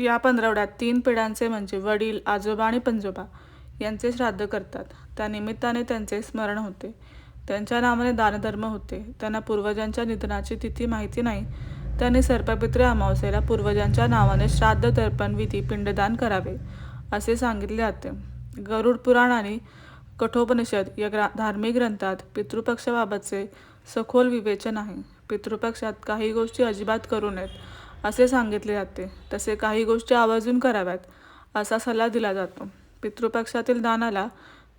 या पंधरवड्यात तीन पिढ्यांचे म्हणजे वडील आजोबा आणि पंजोबा यांचे श्राद्ध करतात. त्या निमित्ताने त्यांचे स्मरण होते. त्यांच्या नावाने दानधर्म होते. त्यांना पूर्वजांच्या निधनाची तिथी माहिती नाही. त्यांनी सर्पपित्र अमावस्येला पूर्वजांच्या नावाने श्राद्ध तर्पण विधी पिंडदान करावे असे सांगितले जाते. गरुड पुराण आणि कठोपनिषद या ग्रा धार्मिक ग्रंथात पितृपक्षाबाबतचे सखोल विवेचन आहे. पितृपक्षात काही गोष्टी अजिबात करू नयेत. असे सांगितले जाते. तसे काही गोष्टी आवर्जून कराव्यात असा सल्ला दिला जातो. पितृपक्षातील दानाला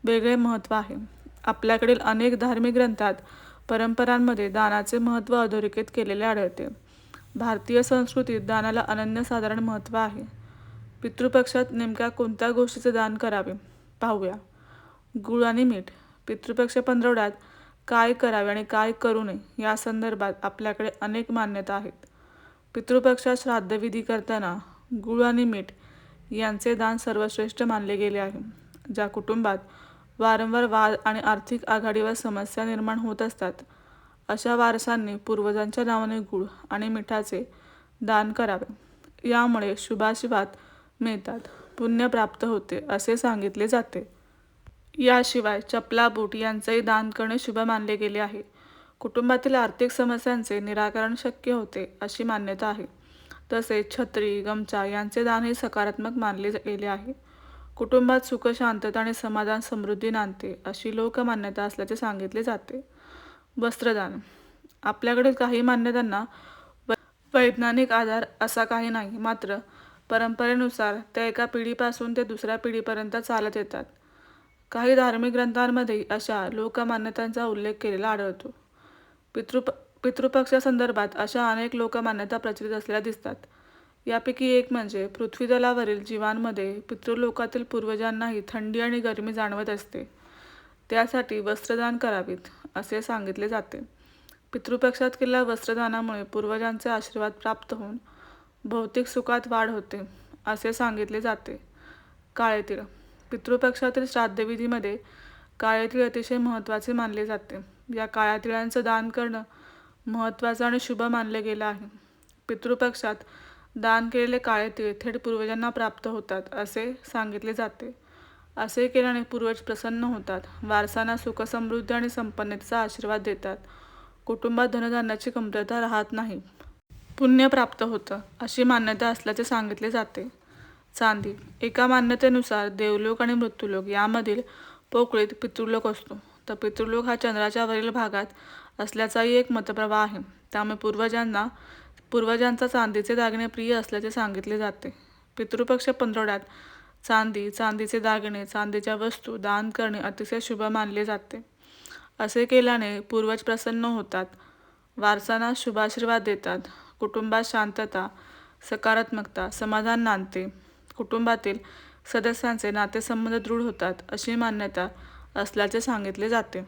वेगळे महत्त्व आहे. आपल्याकडील अनेक धार्मिक ग्रंथात परंपरांमध्ये दानाचे महत्त्व अधोरेखित केलेले आढळते. भारतीय संस्कृतीत दानाला अनन्यसाधारण महत्त्व आहे. पितृपक्षात नेमक्या कोणत्या गोष्टीचे दान करावे? पाहूया. गुळ आणि मीठ. पितृपक्ष पंधरवड्यात काय करावे आणि काय करू नये या संदर्भात आपल्याकडे अनेक मान्यता आहेत. पितृपक्षात श्राद्धविधी करताना गुळ आणि मीठ यांचे दान सर्वश्रेष्ठ मानले गेले आहे. ज्या कुटुंबात वारंवार वाद आणि आर्थिक आघाडीवर समस्या निर्माण होत असतात अशा वारसांनी पूर्वजांच्या नावाने गुळ आणि मिठाचे दान करावे. यामुळे शुभाशुभात मिळतात पुण्य प्राप्त होते असे सांगितले जाते. याशिवाय चपला बूट यांचेही दान करणे शुभ मानले गेले आहे. कुटुंबातील आर्थिक समस्यांचे निराकरण शक्य होते अशी मान्यता आहे. तसेच छत्री गमचा यांचे दान हे सकारात्मक मानले गेले आहे. कुटुंबात सुख शांतता आणि समाधान समृद्धी नांदते अशी लोकमान्यता असल्याचे सांगितले जाते. वस्त्रदान. आपल्याकडील काही मान्यतांना वैज्ञानिक आधार असा काही नाही मात्र परंपरेनुसार त्या एका पिढीपासून ते दुसऱ्या पिढीपर्यंत चालत येतात. काही धार्मिक ग्रंथांमध्ये अशा लोकमान्यतांचा उल्लेख केलेला आढळतो. पितृप पितृपक्षासंदर्भात अशा अनेक लोकमान्यता प्रचलित असलेल्या दिसतात. यापैकी एक म्हणजे पृथ्वीदलावरील जीवांमध्ये पितृलोकातील पूर्वजांनाही थंडी आणि गरमी जाणवत असते. त्यासाठी वस्त्रदान करावीत असे सांगितले जाते. पितृपक्षात केलेल्या वस्त्रदानामुळे पूर्वजांचे आशीर्वाद प्राप्त होऊन भौतिक सुखात वाढ होते असे सांगितले जाते. काळे तीळ पितृपक्षातील श्राद्धविधीमध्ये काळे तीळ अतिशय महत्त्वाचे मानले जाते. या काळ्या तिळांचं दान करणं महत्त्वाचं आणि शुभ मानले गेलं आहे. पितृपक्षात दान केलेले काळेतीळ थेट पूर्वजांना प्राप्त होतात असे सांगितले जाते. असे केल्याने पूर्वज प्रसन्न होतात वारसांना सुखसमृद्धी आणि संपन्नतेचा आशीर्वाद देतात. कुटुंबात धनधान्याची कमतरता राहत नाही. पुण्य प्राप्त होतं अशी मान्यता असल्याचे सांगितले जाते. चांदी एका मान्यतेनुसार देवलोक आणि मृत्यूलोक यामधील पोकळीत पितृलोक असतो. तर पितृलोक हा चंद्राच्या वरील भागात असल्याचाही एक मतप्रवाह आहे. त्यामुळे पूर्वजांना पूर्वजांचा चांदीचे दागिने प्रिय असल्याचे सांगितले जाते. पितृपक्ष पंधरवड्यात चांदी चांदीचे दागिने चांदीच्या वस्तू दान करणे अतिशय शुभ मानले जाते. असे केल्याने पूर्वज प्रसन्न होतात वारसांना शुभाशीर्वाद देतात कुटुंबात शांतता सकारात्मकता समाधान नांदते. कुटुंबातील सदस्यांचे नातेसंबंध दृढ होतात अशी मान्यता असल्याचे सांगितले जाते.